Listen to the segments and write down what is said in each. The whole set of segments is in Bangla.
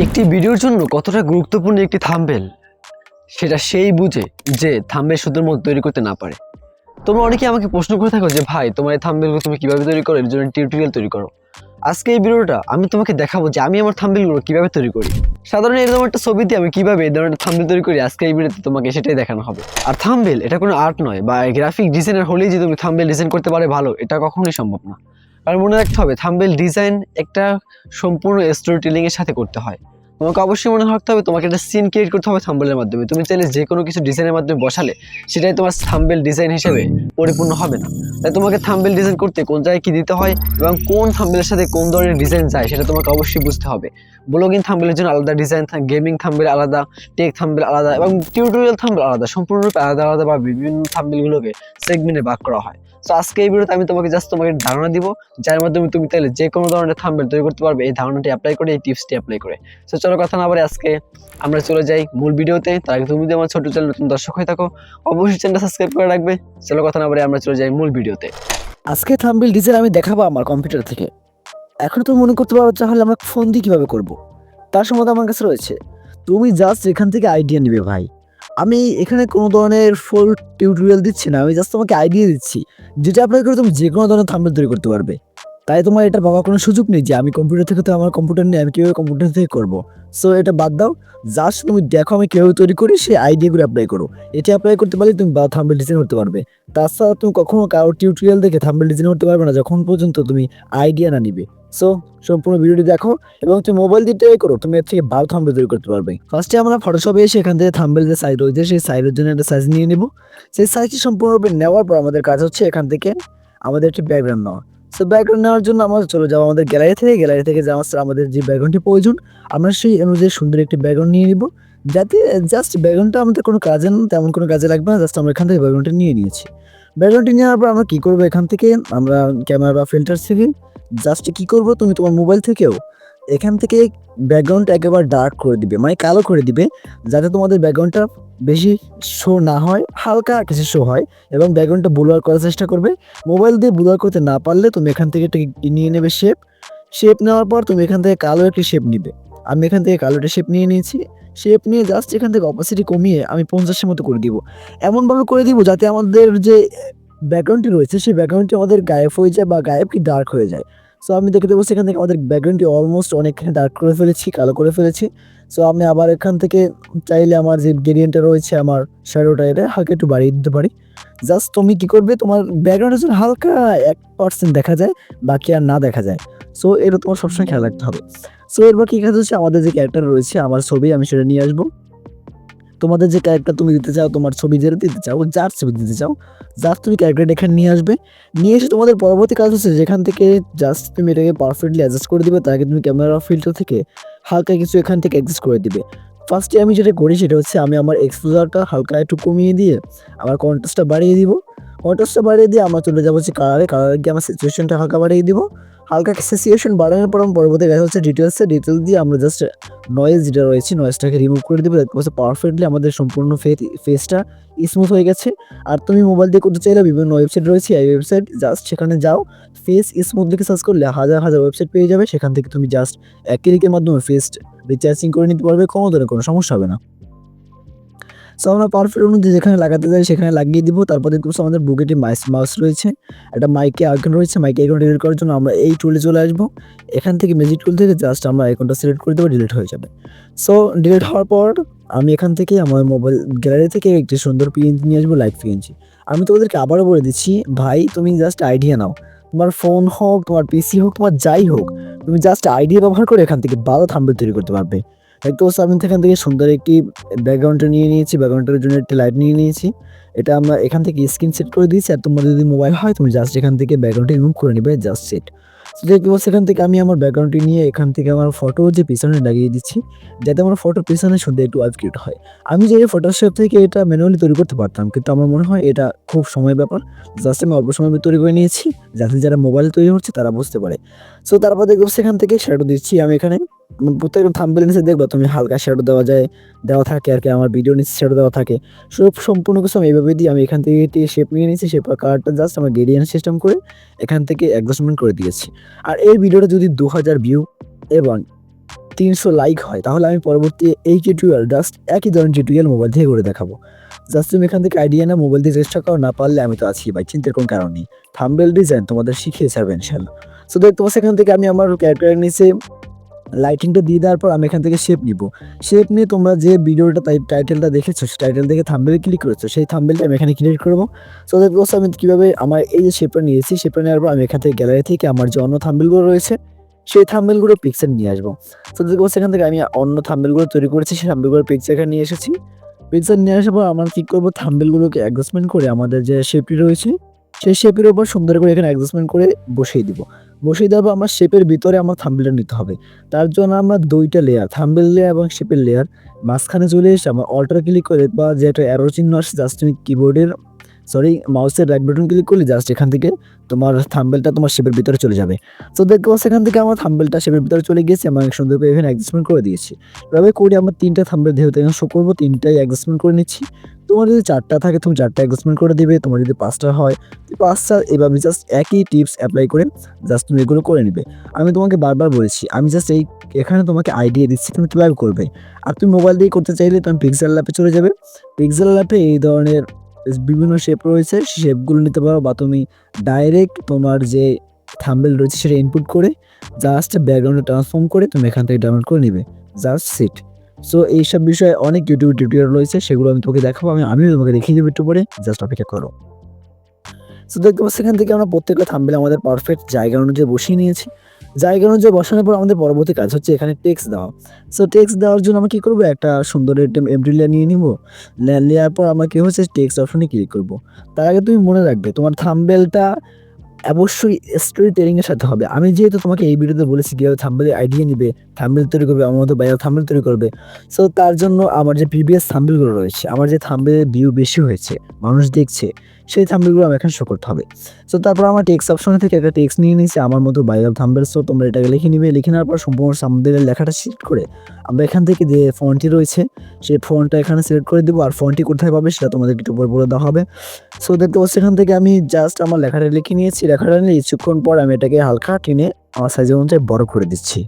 একটি ভিডিওর জন্য কতটা গুরুত্বপূর্ণ একটি থাম্বেল, সেটা সেই বুঝে যে থাম্বেল সুন্দর মতো তৈরি করতে না পারে। তোমরা অনেকে আমাকে প্রশ্ন করে থাকো যে, ভাই, তোমার এই থাম্বেলগুলো তুমি কীভাবে তৈরি করো? এর জন্য টিউটোরিয়াল তৈরি করো। আজকে এই ভিডিওটা আমি তোমাকে দেখাবো যে আমি আমার থাম্বেলগুলো কীভাবে তৈরি করি। সাধারণ এরকম একটা ছবি দিয়ে আমি কীভাবে এই ধরনের থাম্বেল তৈরি করি, আজকে এই ভিডিওতে তোমাকে সেটাই দেখানো হবে। আর থাম্বেল, এটা কোনো আর্ট নয় বা গ্রাফিক ডিজাইনার হলেই যে তুমি থাম্বেল ডিজাইন করতে পারে ভালো, এটা কখনোই সম্ভব না। কারণ মনে রাখতে হবে থাম্বেল ডিজাইন একটা সম্পূর্ণ স্টোরি টেলিং এর সাথে করতে হয়। তোমাকে অবশ্যই মনে রাখতে হবে, তোমাকে একটা সিন ক্রিয়েট করতে হবে থাম্বেলের মাধ্যমে। তুমি চাইলে যে কোনো কিছু ডিজাইনের মাধ্যমে বসালে, সেটাই তোমার থাম্বেল ডিজাইন হিসেবে পরিপূর্ণ হবে না। তাই তোমাকে থাম্বেল ডিজাইন করতে কোন জায়গায় কী দিতে হয় এবং কোন থাম্বেলের সাথে কোন ধরনের ডিজাইন যায়, সেটা তোমাকে অবশ্যই বুঝতে হবে। ব্লগিং থাম্বেলের জন্য আলাদা ডিজাইন গেমিং থাম্বেল আলাদা টেক থাম্বেল আলাদা এবং টিউটোরিয়াল থাম্বেল আলাদা, সম্পূর্ণরূপে আলাদা আলাদা বা বিভিন্ন থাম্বেলগুলোকে সেগমেন্টে ভাগ করা হয়। তো আজকে এই ভিডিওতে আমি তোমাকে জাস্ট তোমাকে ধারণা দিব, যার মাধ্যমে তুমি তাহলে যে কোনো ধরনের থাম্বেল তৈরি করতে পারবে, এই ধারণাটি অ্যাপ্লাই করে, এই টিপসটি অ্যাপ্লাই করে। তো চলো কথা না বলে আজকে আমরা চলে যাই মূল ভিডিওতে। তার আগে তুমি যদি আমার ছোট চ্যানেল নতুন দর্শক হয়ে থাকো, অবশ্যই চ্যানেলটা সাবস্ক্রাইব করে রাখবে। চলো কথা না বলে আমরা চলে যাই মূল ভিডিওতে। আজকে থাম্বেল ডিজাইন আমি দেখাবো আমার কম্পিউটার থেকে। এখন তুমি মনে করতে পারো তাহলে আমরা ফোন দিয়ে কীভাবে করব? তার সমাধান আমার কাছে রয়েছে। তুমি জাস্ট এখান থেকে আইডিয়া নিবে ভাই। আমি এখানে কোনো ধরনের ফুল টিউটোরিয়াল দিচ্ছি না, আমি জাস্ট তোমাকে আইডিয়া দিচ্ছি, যেটা আপনাকে তুমি যে কোনো ধরনের থাম্বেল তৈরি করতে পারবে। তাই তোমার এটা বাবা কোনো সুযোগ নেই যে আমি কম্পিউটার থেকে তো আমার কম্পিউটার নিয়ে আমি কীভাবে কম্পিউটার থেকে করব? সো এটা বাদ দাও। জাস্ট তুমি দেখো আমি কীভাবে তৈরি করি, সেই আইডিয়াগুলো অ্যাপ্লাই করো। এটা অ্যাপ্লাই করতে পারলে তুমি বা থাম্বেল ডিজাইন করতে পারবে। তাছাড়া তুমি কখনো কারও টিউটোরিয়াল দেখে থাম্বেল ডিজাইন করতে পারবে না যখন পর্যন্ত তুমি আইডিয়া না নিবে। সো সম্পূর্ণ ভিডিওটি দেখো এবং তুমি মোবাইল দিয়ে ট্রাই করো, তুমি এর থেকে ভালো থাম্বেল তৈরি করতে পারবে। ফার্স্টে আমরা ফটোশপে এসে এখান থেকে থাম্বেল যে সাইজ রয়েছে, সেই সাইজের জন্য একটা সাইজ নিয়ে নেব। সেই সাইজটি সম্পূর্ণরূপে নেওয়ার পর আমাদের কাজ হচ্ছে এখান থেকে আমাদের একটি ব্যাকগ্রাউন্ড নেওয়া। সো ব্যাকগ্রাউন্ড নেওয়ার জন্য আমরা চলে যাব আমাদের গ্যালারি থেকে। গ্যালারি থেকে যাওয়ার আমাদের যে ব্যাকগ্রাউন্ডটি প্রয়োজন, আমরা সেই অনুযায়ী সুন্দর একটি ব্যাকগ্রাউন্ড নিয়ে নিব। যাতে জাস্ট ব্যাকগ্রাউন্ডটা আমাদের কোনো কাজে না, তেমন কোনো কাজে লাগবে না জাস্ট আমরা এখান থেকে ব্যাকগ্রাউন্ডটা নিয়ে নিয়েছি। ব্যাকগ্রাউন্ডটি নেওয়ার পর আমরা কী করব এখান থেকে? আমরা ক্যামেরা বা ফিল্টার থেকে। জাস্ট কী করব? তুমি তোমার মোবাইল থেকেও এখান থেকে ব্যাকগ্রাউন্ডটা একেবারে ডার্ক করে দিবে মানে কালো করে দিবে। যাতে তোমাদের ব্যাকগ্রাউন্ডটা বেশি শো না হয়, হালকা কিছু শো হয় এবং ব্যাকগ্রাউন্ডটা ব্লার করার চেষ্টা করবে। মোবাইল দিয়ে ব্লার করতে না পারলে তুমি এখান থেকে একটা নিয়ে নেবে শেপ শেপ নেওয়ার পর তুমি এখান থেকে কালো একটি শেপ নিবে। আমি এখান থেকে কালো একটা শেপ নিয়ে নিয়েছি। শেপ নিয়ে জাস্ট এখান থেকে অপাসিটি কমিয়ে আমি পঞ্চাশের মতো করে দিব। এমনভাবে করে দিব যাতে আমাদের যে ব্যাকগ্রাউন্ডটি রয়েছে, সেই ব্যাকগ্রাউন্ডটি আমাদের গায়েব হয়ে যায় বা গায়েব কি ডার্ক হয়ে যায়। সো আমি দেখতে পাচ্ছি এখান থেকে আমাদের ব্যাকগ্রাউন্ডটি অলমোস্ট অনেকখানি ডার্ক করে ফেলেছি, কালো করে ফেলেছি। সো আমি আবার এখান থেকে চাইলে আমার যে গ্রেডিয়েন্টটা রয়েছে আমার শ্যাডোটা এটা হালকা একটু বাড়িয়ে দিতে পারি। জাস্ট তুমি কি করবে, তোমার ব্যাকগ্রাউন্ডের জন্য হালকা এক পার্সেন্ট দেখা যায়, বাকি আর না দেখা যায়। সো এটা তোমার সবসময় খেয়াল রাখতে হবে। সো এরপর কী কাজ হচ্ছে, আমাদের যে ক্যারেক্টার রয়েছে, আমার ছবি, আমি সেটা নিয়ে আসব। তোমাদের যে ক্যারেক্টার তুমি দিতে চাও, তোমার ছবি যেটা দিতে চাও যার ছবি দিতে চাও জাস্ট তুমি ক্যারেক্টার এখানে নিয়ে আসবে। নিয়ে এসে তোমাদের পরবর্তী কাজ হচ্ছে, যেখান থেকে জাস্ট তুমি এটাকে পারফেক্টলি অ্যাডজাস্ট করে দিবে তাকে তুমি ক্যামেরা ফিল্টার থেকে হালকা কিছু এখান থেকে অ্যাডজাস্ট করে দিবে। ফার্স্টে আমি যেটা করি সেটা হচ্ছে আমি আমার এক্সপোজারটা হালকা একটু কমিয়ে দিয়ে আমার কন্ট্রাস্টটা বাড়িয়ে দিব। কন্ট্রাস্টটা বাড়িয়ে দিয়ে আমরা চলে যাব হচ্ছে কালারে কালারে গিয়ে আমার সিচুয়েশনটা হালকা বাড়িয়ে দিব। হালকা সিচুয়েশন বাড়ানোর পর আমি পরবর্তী কাজ হচ্ছে ডিটেলসে ডিটেলস দিয়ে আমরা জাস্ট নয়েজ যেটা রয়েছে নয়েজটাকে রিমুভ করে দেবো। দেখতে পাচ্ছি পারফেক্টলি আমাদের সম্পূর্ণ ফেসটা স্মুথ হয়ে গেছে। আর তুমি মোবাইল দিয়ে করতে চাইলে বিভিন্ন ওয়েবসাইট রয়েছে। এই ওয়েবসাইট জাস্ট সেখানে যাও। ফেস স্মুথ লিখে সার্চ করলে হাজার হাজার ওয়েবসাইট পেয়ে যাবে। সেখান থেকে তুমি জাস্ট এক ক্লিকের মাধ্যমে ফেস রিচার্জিং করে নিতে পারবে। কোনো ধরনের কোনো সমস্যা হবে না। সো আমরা পারফেক্ট অনুযায়ী যেখানে লাগাতে চাই সেখানে লাগিয়ে দিব। তারপর দেখতে পাচ্ছি আমাদের বুকেটি মাইস মাউস রয়েছে, একটা মাইকে আইকন রয়েছে মাইকে আইকন ডিলিট করার জন্য আমরা এই টুলে চলে আসব। এখান থেকে ম্যাজিক টুল থেকে জাস্ট আমরা আইকনটা সিলেক্ট করে দেবো ডিলিট হয়ে যাবে। সো ডিলিট হওয়ার পর আমি এখান থেকে আমার মোবাইল গ্যালারি থেকে একটি সুন্দর পিএনজি নিয়ে আসব লাইভ পিএনজি আমি তোমাদেরকে আবারও বলে দিচ্ছি, ভাই, তুমি জাস্ট আইডিয়া নাও। তোমার ফোন হোক, তোমার পিসি হোক, তোমার যাই হোক, তুমি জাস্ট আইডিয়া ব্যবহার করে এখান থেকে ভালো থাম্বেল তৈরি করতে পারবে। দেখতে পাচ্ছি আমি এখান থেকে সুন্দর একটি ব্যাকগ্রাউন্ডটা নিয়ে নিয়েছি ব্যাকগ্রাউন্ডের জন্য একটি লাইট নিয়ে নিয়েছি। এটা আমরা এখান থেকে স্ক্রিন সেট করে দিয়েছি, আর তোমার যদি মোবাইল হয়, তুমি জাস্ট এখান থেকে ব্যাকগ্রাউন্ডটা রিমুভ করে নিবে জাস্ট সেট দেখতে পাচ্ছি, এখান থেকে আমি আমার ব্যাকগ্রাউন্ডটি নিয়ে এখান থেকে আমার ফটো যে পিছনে লাগিয়ে দিচ্ছি, যাতে আমার ফটোর পিছনে সুন্দর একটু ক্রিয়েট হয়। আমি যে ফটোশপ থেকে এটা ম্যানুয়ালি তৈরি করতে পারতাম, কিন্তু আমার মনে হয় এটা খুব সময় ব্যাপার। জাস্ট আমি অল্প সময় তৈরি করে নিয়েছি, যাতে যারা মোবাইল তৈরি হচ্ছে তারা বুঝতে পারে। সো তারপর দেখব সেখান থেকে শ্যাডো দিচ্ছি আমি এখানে। প্রত্যেকটা থাম্বেল নিচে দেখব তুমি হালকা শ্যাডো দেওয়া যায়, দেওয়া থাকে আর কি, আমার ভিডিও নিচে শ্যাডো দেওয়া থাকে। সব সম্পূর্ণ কিছু আমি এইভাবে দিই আমি এখান থেকে শেপ নিয়ে নিয়েছি শেপ কার্ডটা জাস্ট আমার গেরিয়ান সিস্টেম করে এখান থেকে অ্যাডজাস্টমেন্ট করে দিয়েছি। আর এই ভিডিওটা যদি দু হাজার ভিউ এবং তিনশো লাইক হয়, তাহলে আমি পরবর্তী এই টিউটোরিয়াল জাস্ট একই ধরনের টিউটোরিয়াল মোবাইল থেকে করে দেখাবো। জাস্ট তুমি এখান থেকে আইডিয়া না মোবাইল দিয়ে চেষ্টা করো, না পারলে আমি তো আছি ভাই, চিন্তার কোনো কারণ নেই। থাম্বেল ডিজাইন তোমাদের শিখিয়ে ছাড়বে ইনশাল্লাহ সো দেখতে পাচ্ছ এখান থেকে আমি আমার ক্যারেক্টারের নিচে লাইটিংটা দিয়ে দেওয়ার পর আমি এখান থেকে শেপ নিব। শেপ নিয়ে তোমরা যে ভিডিওটা তাই টাইটেলটা দেখেছ সেই টাইটেল দেখে থাম্বেলে ক্লিক করেছ, সেই থাম্বেলটা আমি এখানে ক্রিয়েট করব। সো দেখতে পাচ্ছ আমি কীভাবে আমার এই যে শেপটা নিয়েছি শেপটা নেওয়ার পর আমি এখান থেকে গ্যালারি থেকে আমার যে অন্য থাম্বেলগুলো রয়েছে, সেই থাম্বেলগুলো পিকচার নিয়ে আসব। দেখতে পাচ্ছ এখান থেকে আমি অন্য থাম্বেলগুলো তৈরি করেছি, সেই থাম্বেলগুলোর পিকচার এখানে নিয়ে এসেছি। পিকচার নিয়ে আসার পর আমরা কী করব থাম্বেলগুলোকে অ্যাডজাস্টমেন্ট করে আমাদের যে শেপটি রয়েছে, সেই শেপের উপর সুন্দর করে এখানে অ্যাডজাস্টমেন্ট করে বসিয়ে দিব। দেওয়ার পর আমার শেপের ভিতরে আমার থাম্বেলটা নিতে হবে। তার জন্য আমরা দুইটা লেয়ার থাম্বেল লেয়ার এবং শেপের লেয়ার মাঝখানে চলে এসে আমার অল্টার ক্লিক করে বা যে একটা অ্যারো চিহ্ন আসে জাস্ট তুমি কিবোর্ডের সরি মাউসের রাইট বাটন ক্লিক করলে জাস্ট এখান থেকে তোমার থাম্বেলটা তোমার শেপের ভিতরে চলে যাবে। তো দেখতে পাচ্ছ এখান থেকে আমার থাম্বেলটা শেপের ভিতরে চলে গিয়েছে, আমি সুন্দর করে এখানে অ্যাডজাস্টমেন্ট করে দিয়েছি। এভাবে করে আমার তিনটা থাম্বেল যেহেতু এখানে শো করব, তিনটাই অ্যাডজাস্টমেন্ট করে নিচ্ছি। তোমার যদি চারটা থাকে, তুমি চারটা অ্যাডজাস্টমেন্ট করে দিবে। তোমার যদি পাঁচটা হয় পাঁচটা এভাবে জাস্ট একই টিপস অ্যাপ্লাই করে জাস্ট তুমি এগুলো করে নিবে। আমি তোমাকে বারবার বলেছি, আমি জাস্ট এই, এখানে তোমাকে আইডিয়া দিচ্ছি, তুমি কীভাবে করবে। আর তুমি মোবাইল দিয়ে করতে চাইলে তুমি পিক্সেল ল্যাপে চলে যাবে। পিক্সেল ল্যাপে এই ধরনের বিভিন্ন শেপ রয়েছে, সেই শেপগুলো নিতে পারো বা তুমি ডাইরেক্ট তোমার যে থাম্বেল রয়েছে, সেটা ইনপুট করে জাস্ট ব্যাকগ্রাউন্ডে ট্রান্সফর্ম করে তুমি এখান থেকে ডাউনলোড করে নিবে। জাস্ট সিট সো এইসব বিষয়ে অনেক ইউটিউব টিউটোরিয়াল রয়েছে, সেগুলো আমি তোকে দেখাবো, আমি আমিও তোমাকে দেখিয়ে দেবো একটু পরে জাস্ট অপেক্ষা করো। সো পাচ্ছি এখান থেকে আমরা প্রত্যেকটা থাম্বেল আমাদের পারফেক্ট জায়গা অনুযায়ী বসিয়ে নিয়েছি। জায়গা অনুযায়ী বসানোর পর আমাদের পরবর্তী কাজ হচ্ছে এখানে টেক্সট দেওয়া। সো টেক্স দেওয়ার জন্য আমরা কী করব? একটা সুন্দর এমডি লেয়ার নিয়ে নিবো। নেওয়ার পর আমরা কী হচ্ছে? টেক্স অপশনে ক্লিক করব। তার আগে তুমি মনে রাখবে, তোমার থাম্বেলটা অবশ্যই স্টোরি টেলিংয়ের সাথে হবে। আমি যেহেতু তোমাকে এই ভিডিওতে বলেছি কীভাবে থাম্বেলের আইডিয়া নিবে থাম্বেল তৈরি করবে, আমার মতো বাইরে থাম্বেল তৈরি করবে সো তার জন্য আমার যে প্রিভিয়াস থাম্বেলগুলো রয়েছে, আমার যে থাম্বেলের ভিউ বেশি হয়েছে, মানুষ দেখছে সেই থাম্বেলগুলো আমার এখানে শো করতে হবে। সো তারপর আমার টেক্স অপশন থেকে একটা টেক্স নিয়ে নিয়েছি, আমার মতো বাইরে থাম্বেল সো তোমরা এটাকে লিখে নিবে। লিখে নেওয়ার পর সম্পূর্ণ থাম্বেলের লেখাটা সিলেক্ট করে আমরা এখান থেকে যে ফোনটি রয়েছে, সেই ফোনটা এখানে সিলেক্ট করে দেবো। আর ফোনটি কোথায় পাবে সেটা তোমাদের একটু উপর বলে দেওয়া হবে। সো দেখতে পাচ্ছি এখান থেকে আমি জাস্ট আমার লেখাটা লিখে নিয়েছি। লেখাটা নিয়ে কিছুক্ষণ পর আমি এটাকে হালকা টেনে আমার সাইজের অনুযায়ী বড় করে দিচ্ছি।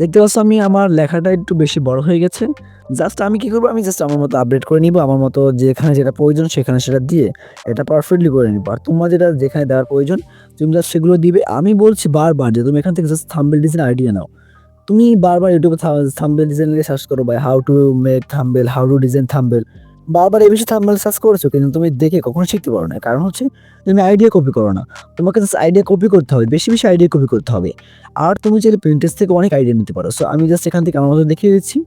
দেখতে পাচ্ছ আমি, আমার লেখাটা একটু বেশি বড় হয়ে গেছে। জাস্ট আমি কি করব? আমি জাস্ট আমার মতো আপডেট করে নিব, আমার মতো যেখানে যেটা প্রয়োজন সেখানে সেটা দিয়ে এটা পারফেক্টলি করে নিব। আর তোমার যেটা যেখানে দেওয়ার প্রয়োজন, তুমি জাস্ট সেগুলো দিবে। আমি বলছি বারবার যে তুমি এখান থেকে জাস্ট থাম্বেল ডিজাইন আইডিয়া নাও। তুমি বারবার ইউটিউবে থাম্বেল ডিজাইন নিয়ে সার্চ করো by how to make thumbnail how to design thumbnail বারবার এই বিষয়ে থাম্বেল সার্চ করেছ কিন্তু তুমি দেখে কখনো শিখতে পারো না। কারণ হচ্ছে তুমি আইডিয়া কপি করো না। তোমাকে জাস্ট আইডিয়া কপি করতে হবে, বেশি বেশি আইডিয়া কপি করতে হবে। আর তুমি চাইলে প্রিন্টেস থেকে অনেক আইডিয়া নিতে পারো। সো আমি জাস্ট এখান থেকে আমার মতো দেখিয়ে দিচ্ছি।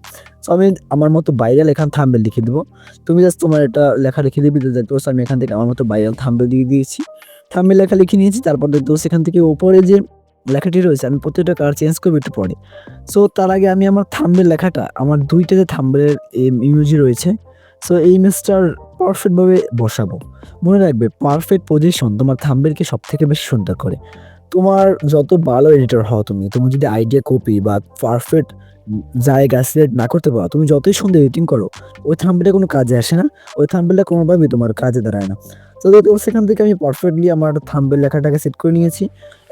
সো আমি আমার মতো বাইরাল এখান থাম্বেল লিখে দেবো। তুমি জাস্ট তোমার এটা লেখা লিখে দিবি, তো দেখতে আমি এখান থেকে আমার মতো বাইরাল থাম্বেল দিয়ে দিয়েছি। থাম্বেল লেখা লিখে নিয়েছি, তারপর দেখতে এখান থেকে ওপরে যে লেখাটি রয়েছে, আমি প্রত্যেকটা কালার চেঞ্জ করব একটু পরে। সো তার আগে আমি আমার থাম্বেল লেখাটা, আমার দুইটা যে থাম্বেলের ইমেজি রয়েছে সো এই ইমেজটার পারফেক্টভাবে বসাবো। মনে রাখবে পারফেক্ট পজিশন তোমার থাম্বেলকে সব থেকে বেশি সুন্দর করে। তোমার যত ভালো এডিটর হও তুমি তুমি যদি আইডিয়া কপি বা পারফেক্ট জায়গা সিলেক্ট না করতে পারো, তুমি যতই সুন্দর এডিটিং করো, ওই থাম্বেলটা কোনো কাজে আসে না, ওই থাম্বেলটা কোনোভাবেই তোমার কাজে দাঁড়ায় না। তো সেখান থেকে আমি পারফেক্টলি আমার থাম্বেল লেখাটাকে সেট করে নিয়েছি।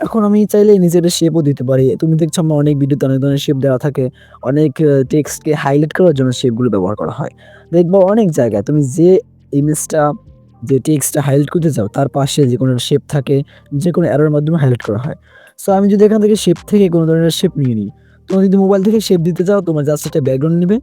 এখন আমি চাইলে নিজের শেপও দিতে পারি। তুমি দেখছ আমার অনেক ভিডিওতে অনেক ধরনের শেপ দেওয়া থাকে। অনেক টেক্সটকে হাইলাইট করার জন্য শেপগুলো ব্যবহার করা হয়। দেখব অনেক জায়গায় তুমি যে ইমেজটা যে টেক্সটটা হাইলাইট করতে চাও, তার পাশে যে কোনো শেপ থাকে, যে কোনো অ্যারোর মাধ্যমে হাইলাইট করা হয়। সো আমি যদি এখান থেকে শেপ থেকে কোনো ধরনের শেপ নিয়ে নিই তোমার যদি মোবাইল থেকে শেপ দিতে চাও, তোমার জাস্ট একটা ব্যাকগ্রাউন্ড নেবে।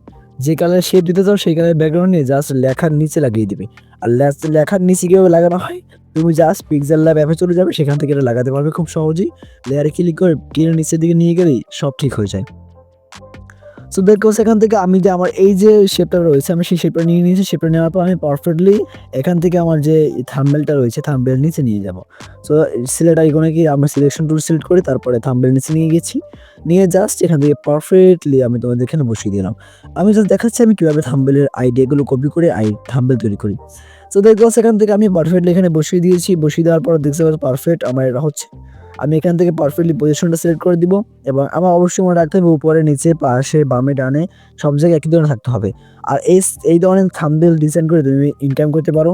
যে কালারের শেপ দিতে চাও, সেই কালারের ব্যাকগ্রাউন্ড নিয়ে জাস্ট লেখার নিচে লাগিয়ে দিবে। আর লেখার নিচে কীভাবে লাগানো হয়? তুমি জাস্ট পিক্সেল ল্যাব অ্যাপে চলে যাবে, সেখান থেকে এটা লাগাতে পারবে খুব সহজেই। লেয়ারে ক্লিক করে টিনের নিচের দিকে নিয়ে গেলেই সব ঠিক হয়ে যায়। সো দেখো সেখান থেকে আমি যে আমার এই যে শেপটা রয়েছে, আমি সেই শেপটা নিয়ে নিয়েছি। শেপটা নেওয়ার পর আমি পারফেক্টলি এখান থেকে আমার যে থাম্বেলটা রয়েছে থাম্বেল নিচে নিয়ে যাব। সো সিলেক্ট আইকনে গিয়ে আমরা সিলেকশন টুল সিলেক্ট করি তারপরে থাম্বেল নিচে নিয়ে গেছি। নিয়ে জাস্ট এখান থেকে পারফেক্টলি আমি তোমাদের এখানে বসিয়ে দিলাম। আমি জাস্ট দেখাচ্ছি আমি কীভাবে থাম্বেলের আইডিয়াগুলো কপি করে আই থাম্বেল তৈরি করি। সো দেখো সেখান থেকে আমি পারফেক্টলি এখানে বসিয়ে দিয়েছি। বসিয়ে দেওয়ার পর দেখতে পাচ্ছি পারফেক্ট আমার এটা হচ্ছে। আমি এখান থেকে পারফেক্টলি পজিশনটা সিলেক্ট করে দিব এবং আমার অবশ্যই মনে রাখতে হবে উপরে, নিচে, পাশে, বামে, ডানে সব জায়গায় একই ধরনের থাকতে হবে। আর এই এই ধরনের থাম্বেল ডিজাইন করে তুমি ইনকাম করতে পারো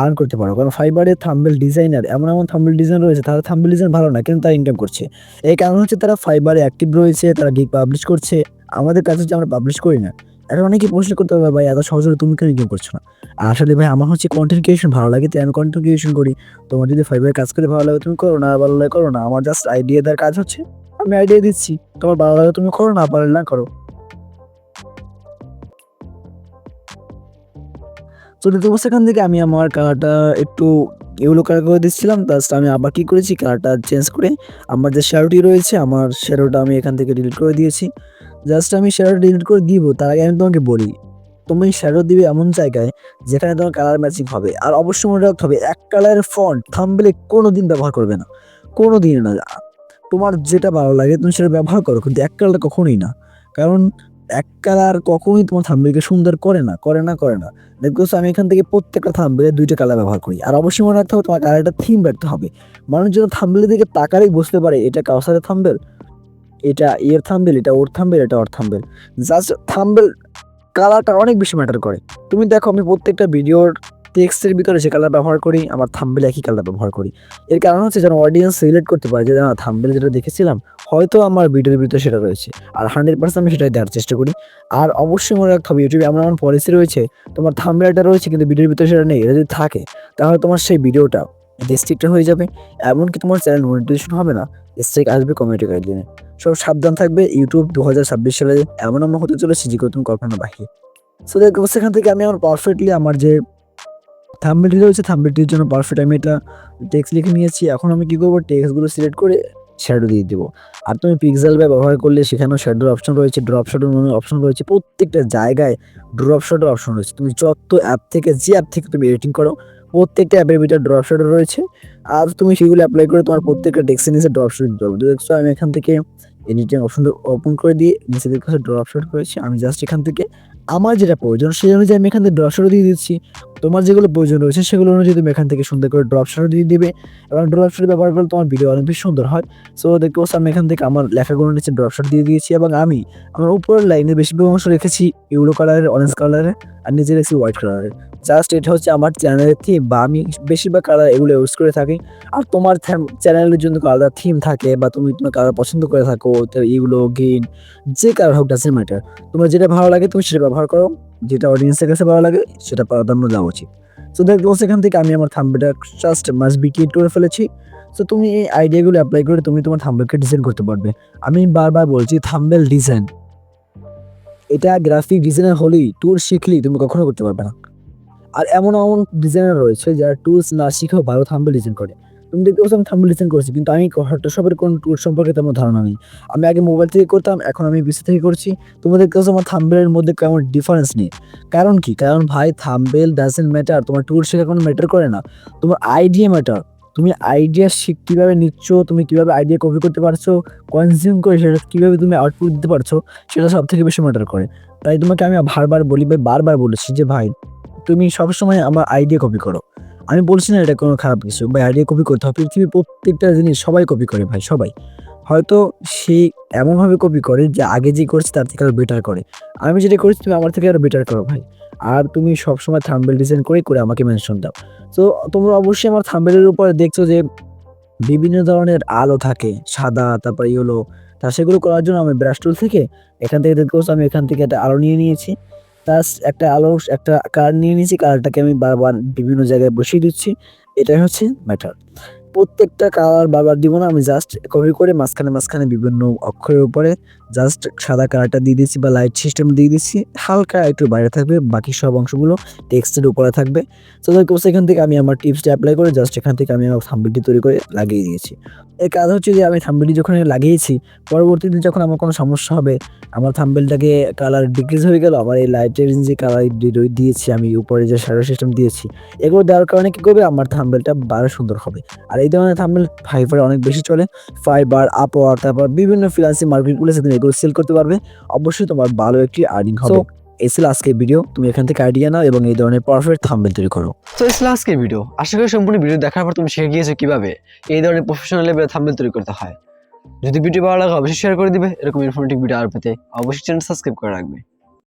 আর্ন করতে পারো। কারণ ফাইবারের থাম্বেল ডিজাইনার এমন এমন থাম্বেল ডিজাইন রয়েছে, তারা থাম্বেল ডিজাইন ভালো না, কিন্তু তারা ইনকাম করছে। এই কারণ হচ্ছে তারা ফাইবারে অ্যাক্টিভ রয়েছে, তারা গিগ পাবলিশ করছে। আমাদের কাছে হচ্ছে আমরা পাবলিশ করি না। এখন অনেকেই প্রশ্ন করতে হবে, ভাই, এত সহজে তুমি কেন ইনকাম করছ না? আসলে ভাই, আমার হচ্ছে কন্টেন্ট ক্রিয়েশন ভালো লাগে, তাই আমি কন্টেন্ট ক্রিয়েশন করি। তোমার যদি ফাইবারে কাজ করে ভালো লাগে, তুমি করো, না ভালো লাগে, করো না। আমার জাস্ট আইডিয়া দেওয়ার কাজ হচ্ছে, আমি আইডিয়া দিচ্ছি। তোমার ভালো লাগে, তুমি করো, না পারলে না করো। তো অবস্থা এখান থেকে আমি আমার কালারটা একটু ইউলো কালার করে দিচ্ছিলাম জাস্ট আমি আবার কি করেছি কালারটা চেঞ্জ করে, আমার যে শ্যাডোটি রয়েছে, আমার শ্যাডোটা আমি এখান থেকে ডিলিট করে দিয়েছি। জাস্ট আমি শ্যাডোটা ডিলিট করে দিব, তার আগে আমি তোমাকে বলি, তুমি শ্যাডো দিবে এমন জায়গায় যেখানে তোমার কালার ম্যাচিং হবে। আর অবশ্যই মনে রাখতে হবে, এক কালারের ফন্ট থাম্বেলে কোনো দিন ব্যবহার করবে না। কোনো দিন না। তোমার যেটা ভালো লাগে, তুমি সেটা ব্যবহার করো, কিন্তু এক কালার কখনোই না। কারণ এক কালার কখনোই তোমার থাম্বেলকে সুন্দর করে না করে না করে না। দেখো আমি এখান থেকে প্রত্যেকটা থাম্বেলে দুইটা কালার ব্যবহার করি। আর অবশ্যই মনে রাখতে হবে, তোমার কালারটা থিম রাখতে হবে। মানুষ যেন থাম্বেলের দিকে তাকালেই বুঝতে পারে, এটা কাউসারের থাম্বেল এটা এর থাম্বেল, এটা ওর থাম্বেল, এটা ওর থাম্বেল। জাস্ট থাম্বেল কালারটা অনেক বেশি ম্যাটার করে। তুমি দেখো, আমি প্রত্যেকটা ভিডিওর টেক্সটের ভিতরে যে কালার ব্যবহার করি, আমার থাম্বেল একই কালার ব্যবহার করি। এর কারণ হচ্ছে যেন অডিয়েন্স রিলেট করতে পারে যে, না, থাম্বেল যেটা দেখেছিলাম, হয়তো আমার ভিডিওর ভিতরে সেটা রয়েছে। আর হান্ড্রেড পার্সেন্ট আমি সেটাই দেওয়ার চেষ্টা করি। আর অবশ্যই মনে রাখতে হবে ইউটিউবে এমন এমন পলিসি রয়েছে, তোমার থাম্বেলটা রয়েছে, কিন্তু ভিডিওর ভিতরে সেটা নেই, এটা যদি থাকে, তাহলে তোমার সেই ভিডিওটা ডিস্ট্রিক্ট হয়ে যাবে। এমনকি তোমার চ্যানেল মনিটাইজেশন হবে না স্ট্রাইক আসবে কমিউনিটি গাইডলাইনে সব সাবধান থাকবে, ইউটিউব দু হাজার ছাব্বিশ সালে এমন এমন হতে চলেছে যে তুমি কল্পনা বাহিরে। সো দেখো সেখান থেকে আমি আমার পারফেক্টলি আমার যে থাম্বেলটি রয়েছে থাম্বেলটির জন্য পারফেক্ট আমি এটা টেক্সট লিখে নিয়েছি। এখন আমি কী করব? টেক্সটগুলো সিলেক্ট করে শ্যাডো দিয়ে দেবো। আর তুমি পিক্সেল ব্যা ব্যবহার করলে সেখানেও শ্যাডোর অপশন রয়েছে ড্রপ শ্যাডোর অপশন রয়েছে। প্রত্যেকটা জায়গায় ড্রপ শ্যাডোর অপশন রয়েছে। তুমি যত অ্যাপ থেকে, যে অ্যাপ থেকে তুমি এডিটিং করো, প্রত্যেকটা অ্যাপের ভিতরে ড্রপ শ্যাডো রয়েছে। আর তুমি সেগুলো অ্যাপ্লাই করে তোমার প্রত্যেকটা টেক্সটের নিচে ড্রপ শ্যাডো দিতে পারবে। দেখছ, আমি এখান থেকে এডিটিং অপশনটা ওপেন করে দিয়ে নিচে দেখতে ড্রপ শ্যাডো করেছি। আমি জাস্ট এখান থেকে আমার যেটা প্রয়োজন, সেই অনুযায়ী আমি এখান থেকে ড্রপ শ্যাডো দিয়ে দিচ্ছি। তোমার যেগুলো প্রয়োজন রয়েছে, সেগুলো অনুযায়ী তুমি এখান থেকে সুন্দর করে ড্রপ শ্যাডো দিয়ে দিবে। এবং ড্রপ শ্যাডো ব্যবহার করলে তোমার ভিডিও অনেক বেশি সুন্দর হয়। সো দেখতে পাচ্ছ আমি এখান থেকে আমার লেখাগুলো নিচে ড্রপ শ্যাডো দিয়ে দিয়েছি এবং আমি আমার উপরের লাইনে বেশিরভাগ অংশ রেখেছি ইউলো কালারের অরেঞ্জ কালারের, আর নিচে রেখেছি হোয়াইট কালারের। জাস্ট এটা হচ্ছে আমার চ্যানেলের থিম বা আমি বেশিরভাগ কালার এগুলো ইউজ করে থাকি। আর তোমার চ্যানেলের জন্য আলাদা থিম থাকে বা তুমি তোমার কালার পছন্দ করে থাকো, তো গ্রিন যে কালার হোক ডাজেন্ট ম্যাটার তোমার যেটা ভালো লাগে, তুমি সেটা ব্যবহার করো। যেটা অডিয়েন্সের কাছে ভালো লাগে, সেটা প্রাধান্য দেওয়া উচিত। সো দেখো সেখান থেকে আমি আমার থাম্বেলটা জাস্ট মাস বি করে ফেলেছি। সো তুমি এই আইডিয়াগুলো অ্যাপ্লাই করে তুমি তোমার থাম্বেলকে ডিজাইন করতে পারবে। আমি বারবার বলছি থাম্বেল ডিজাইন এটা গ্রাফিক ডিজাইনার হলেই টুল শিখলেই তুমি কখনো করতে পারবে না। আর এমন এমন ডিজাইনার রয়েছে যারা টুলস না শিখেও ভালো থাম্বেল ডিজাইন করে। তুমি দেখতে পাচ্ছ আমি থাম্বেল ডিজাইন করছি, কিন্তু আমি ফটোশপের কোনো টুল সম্পর্কে তেমন ধারণা নেই। আমি আগে মোবাইল থেকে করতাম, এখন আমি পিসি থেকে করছি। তুমি দেখতে পাচ্ছ আমার থাম্বেলের মধ্যে কেমন ডিফারেন্স নেই। কারণ কি? কারণ ভাই থাম্বেল ডাজেন্ট ম্যাটার তোমার টুল শেখা কোনো ম্যাটার করে না। তোমার আইডিয়া ম্যাটার তুমি আইডিয়া শিখ কীভাবে নিচ্ছ, তুমি কীভাবে আইডিয়া কপি করতে পারছ কনজিউম করে সেটা কীভাবে তুমি আউটপুট দিতে পারছ, সেটা সব থেকে বেশি ম্যাটার করে। তাই তোমাকে আমি বারবার বলি ভাই বারবার বলেছি যে ভাই তুমি সবসময় আমার আইডিয়া কপি করো। আমি বলছি না এটা কোনো খারাপ কিছু, ভাই আইডিয়া কপি করতে হবে। পৃথিবীর প্রত্যেকটা জিনিস সবাই কপি করে, ভাই, সবাই। হয়তো সে এমনভাবে কপি করে যে আগে যে করছে তার থেকে আরও বেটার করে। আমি যেটা করছি তুমি আমার থেকে আরও বেটার করো, ভাই। আর তুমি সবসময় থাম্বেল ডিজাইন করে করে আমাকে মেনশন দাও। তো তোমরা অবশ্যই আমার থাম্বেলের উপরে দেখছ যে বিভিন্ন ধরনের আলো থাকে, সাদা, তারপর ইয়েলো তা সেগুলো করার জন্য আমি ব্রাশ টুল থেকে এখান থেকে দেখতে আমি এখান থেকে একটা আলো নিয়ে নিয়েছি। তার একটা আলো, একটা কার নিয়ে নিয়েছি। কালারটাকে আমি বারবার বিভিন্ন জায়গায় বসিয়ে দিচ্ছি। এটাই হচ্ছে ম্যাটার প্রত্যেকটা কালার বারবার দিব না, আমি জাস্ট কপি করে মাঝখানে মাঝখানে বিভিন্ন অক্ষরের উপরে জাস্ট সাদা কালারটা দিয়ে দিচ্ছি বা লাইট সিস্টেম দিয়ে দিচ্ছি হালকা একটু বাইরে থাকবে, বাকি সব অংশগুলো টেক্সটের উপরে থাকবে। তো দেখো এখান থেকে আমি আমার টিপসটা অ্যাপ্লাই করে জাস্ট এখান থেকে আমি আমার থাম্বিলটি তৈরি করে লাগিয়ে দিয়েছি। এর কাজ হচ্ছে যে আমি থাম্বিলটি যখন লাগিয়েছি, পরবর্তীতে যখন আমার কোনো সমস্যা হবে, আমার থাম্বেলটাকে কালার ডিক্রিজ হয়ে গেল, আবার এই লাইটের যে কালার দিয়েছি, আমি উপরে যে শ্যাডো সিস্টেম দিয়েছি, এগুলো দেওয়ার কারণে কী করবে? আমার থাম্বেলটা বারো সুন্দর হবে। আর এই ধরনের থাম্বেল ফাইবারে অনেক বেশি চলে। ফাইবার আপওয়ার তারপর বিভিন্ন ফ্রিলান্সিং মার্কেটগুলো সেখানে এগুলো সেল করতে পারবে। অবশ্যই তোমার ভালো একটি আর্নিং হবে। এই ছিল আজকের ভিডিও তুমি এখান থেকে আইডিয়া নাও এবং এই ধরনের পারফেক্ট থাম্বেল তৈরি করো। তো এই ছিল আজকের ভিডিও আশা করি সম্পূর্ণ ভিডিও দেখার পর তুমি শিখে গিয়েছো কীভাবে এই ধরনের প্রফেশনাল লেভেলে থাম্বেল তৈরি করতে হয়। যদি ভিডিও ভালো লাগে অবশ্যই শেয়ার করে দিবে। এরকম ইনফরমেটিভ ভিডিও আর পেতে অবশ্যই চ্যানেল সাবস্ক্রাইব করে রাখবে।